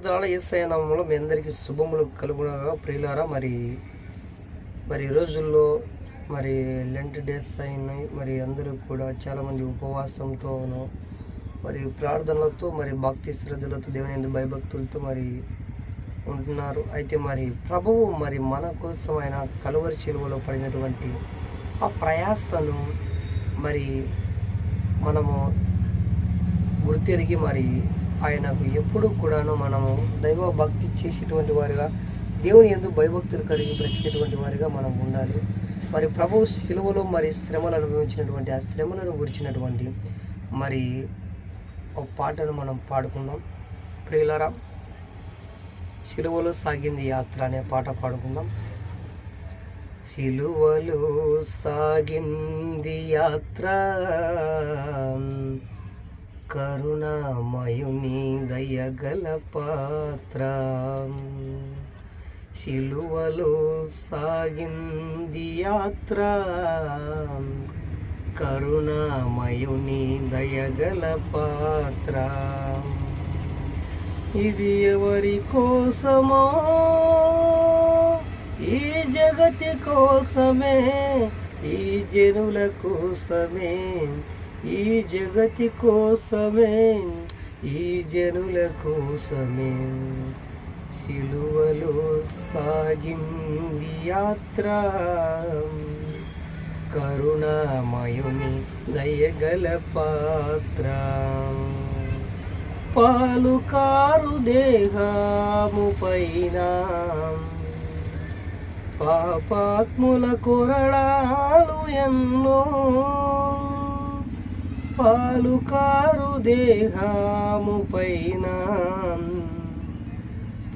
SI నామంలో మీ అందరికీ శుభములు కలుగునగా ప్రియులారా. మరి మరి రోజుల్లో మరి లెంట్ డేస్ అయినాయి. మరి అందరూ కూడా చాలామంది ఉపవాసంతోనూ మరి ప్రార్థనలతో మరి భక్తి శ్రద్ధలతో దేవుని భయభక్తులతో మరి ఉంటున్నారు. అయితే మరి ప్రభువు మరి మన కోసం ఆయన కలువరి చెరువులో పడినటువంటి ఆ ప్రయాసను మరి మనము గుర్తిరిగి మరి ఆయనకు ఎప్పుడు కూడాను మనము దైవ భక్తి చేసేటువంటి వారిగా దేవుని ఎందుకు భయభక్తులు కలిగి బ్రతికేటువంటి వారిగా మనం ఉండాలి. మరి ప్రభు శిలువలో మరి శ్రమలు అనుభవించినటువంటి ఆ శ్రమలను గురించినటువంటి మరి ఒక పాటను మనం పాడుకుందాం. ప్రియులరా శిలువలో సాగింది యాత్ర అనే పాట పాడుకుందాం. శిలువలు సాగింది యాత్ర. కరుణామయుని దయగల పాత్ర. శిలువలో సాగింది యాత్ర. కరుణామయుని దయగల పాత్ర. ఇది ఎవరి కోసమో? ఈ జగతి కోసమే? ఈ జనుల కోసమే? ఈ జగతి కోసమే ఈ జనుల కోసమే. సిలువలో సాగింది యాత్ర కరుణామయుని దయగల పాత్ర. పాలు కారు దేహము పైన పాపాత్ముల కొరడాలు ఎన్నో పాలు కారు దేహము పైన.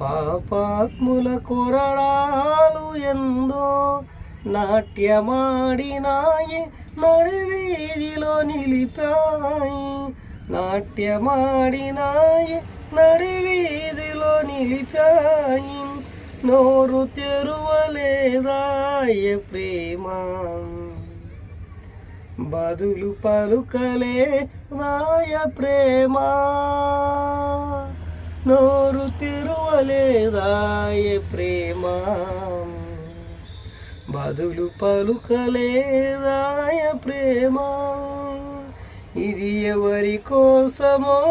పాపాత్ముల కొరడాలు ఎందో నాట్యమాడినాయి నడివీధిలో నిలిపాయి. నాట్యమాడినాయి నడివీధిలో నిలిపాయి. నోరు తెరువలేదాయ ప్రేమ. బదులు పలుకలే రాయ ప్రేమ. నోరు తిరువలేదాయ ప్రేమ. బదులు పలుకలేదాయ ప్రేమ. ఇది ఎవరి కోసమో?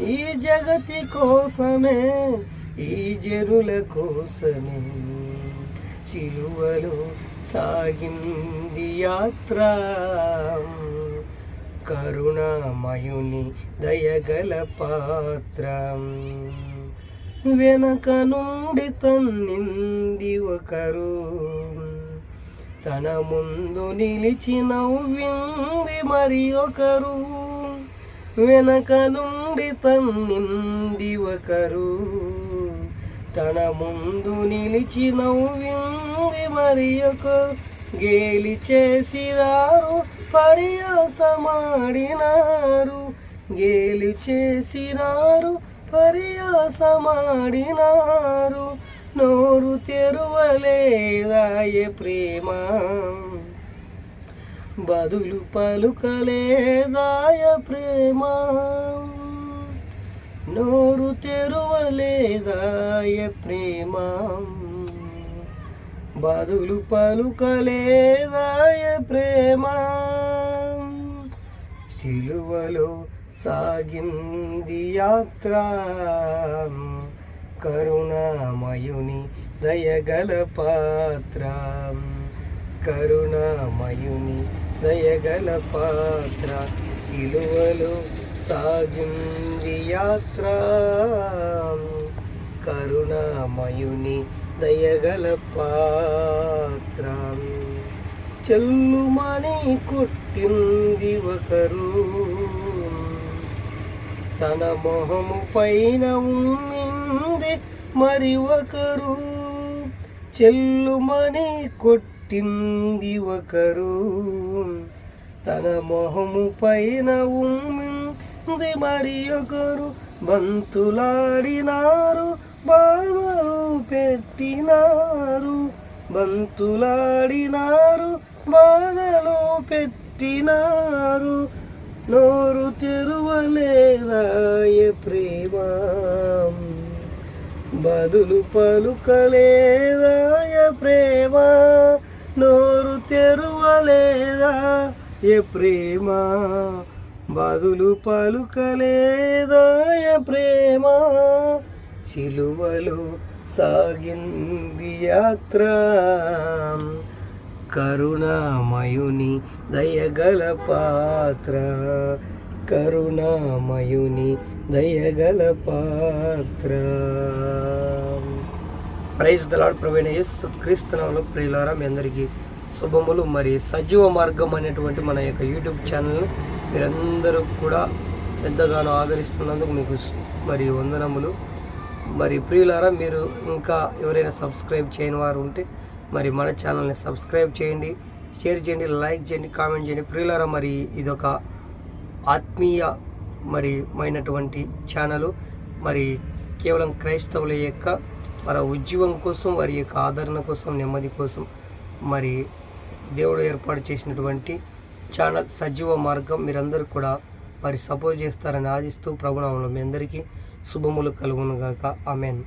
ఈ జగతి కోసమే ఈ జనుల కోసమే. సిలువలో సాగింది యాత్ర. కరుణామయుని దయగల పాత్ర. వెనక నుండి తన్నింది ఒకరు. తన ముందు నిలిచి నవ్వింది మరి ఒకరు. వెనక నుండి తన్నింది ఒకరు. తన ముందు నిలిచి నవ్వింది మరి ఒకరు గేలి చేసినారు పరియాసమాడినారు గేలి చేసినారు పరియాసమాడినారు నోరు తెరువలేదాయ ప్రేమ. బదులు పలుకలేదాయ ప్రేమ. నోరు తెరువలేదాయ ప్రేమ. బదులు పలుకలేదాయ ప్రేమ. శిలువలో సాగింది యాత్ర. కరుణామయుని దయగల పాత్ర. కరుణామయుని దయగల పాత్ర. శిలువలో సాగింది యాత్ర. కరుణామయుని దయగల పాత్ర చెల్లుమని కొట్టింది ఒకరు. తన మొహము పైన ఉమ్మింది మరి ఒకరు. చెల్లుమని కొట్టింది ఒకరు. తన మొహము పైన ఉమ్మింది మరి ఒకరు. బంతులాడినారు బాధలు పెట్టినారు బంతులాడినారు బాధలు పెట్టినారు. నోరు తెరువలేదాయ ప్రేమ. బదులు పలుకలేదాయ ప్రేమ. నోరు తెరువలేదా ఏ ప్రేమ. బదులు పలుకలేదాయ ప్రేమ. చిలువలు సాగింది యాత్ర. కరుణామయుని దయగల పాత్ర. కరుణామయుని దయగల పాత్ర. ప్రైజ్ దలాడ్ ప్రవీణ యేసు క్రీస్తునాలో ప్రియులారా మీ అందరికీ శుభములు. మరి సజీవ మార్గం అనేటువంటి మన యొక్క యూట్యూబ్ ఛానల్ని మీరందరూ కూడా ఎంతగానో ఆదరిస్తున్నందుకు మీకు మరి వందనములు. మరి ప్రియులారా మీరు ఇంకా ఎవరైనా సబ్స్క్రైబ్ చేయని వారు ఉంటే మరి మన ఛానల్ని సబ్స్క్రైబ్ చేయండి షేర్ చేయండి లైక్ చేయండి కామెంట్ చేయండి. ప్రియులారా మరి ఇదొక ఆత్మీయ మరి మైనటువంటి ఛానల్ మరి కేవలం క్రైస్తవుల యొక్క మన ఉద్యోగం కోసం వారి యొక్క ఆదరణ కోసం నెమ్మది కోసం మరి దేవుడు ఏర్పాటు చేసినటువంటి ఛానల్ సజీవ మార్గం. మీరందరూ కూడా మరి సపోర్ట్ చేస్తారని ఆశిస్తూ ప్రభునామంలో మీ అందరికీ శుభములు కలుగునుగాక. ఆమెన్.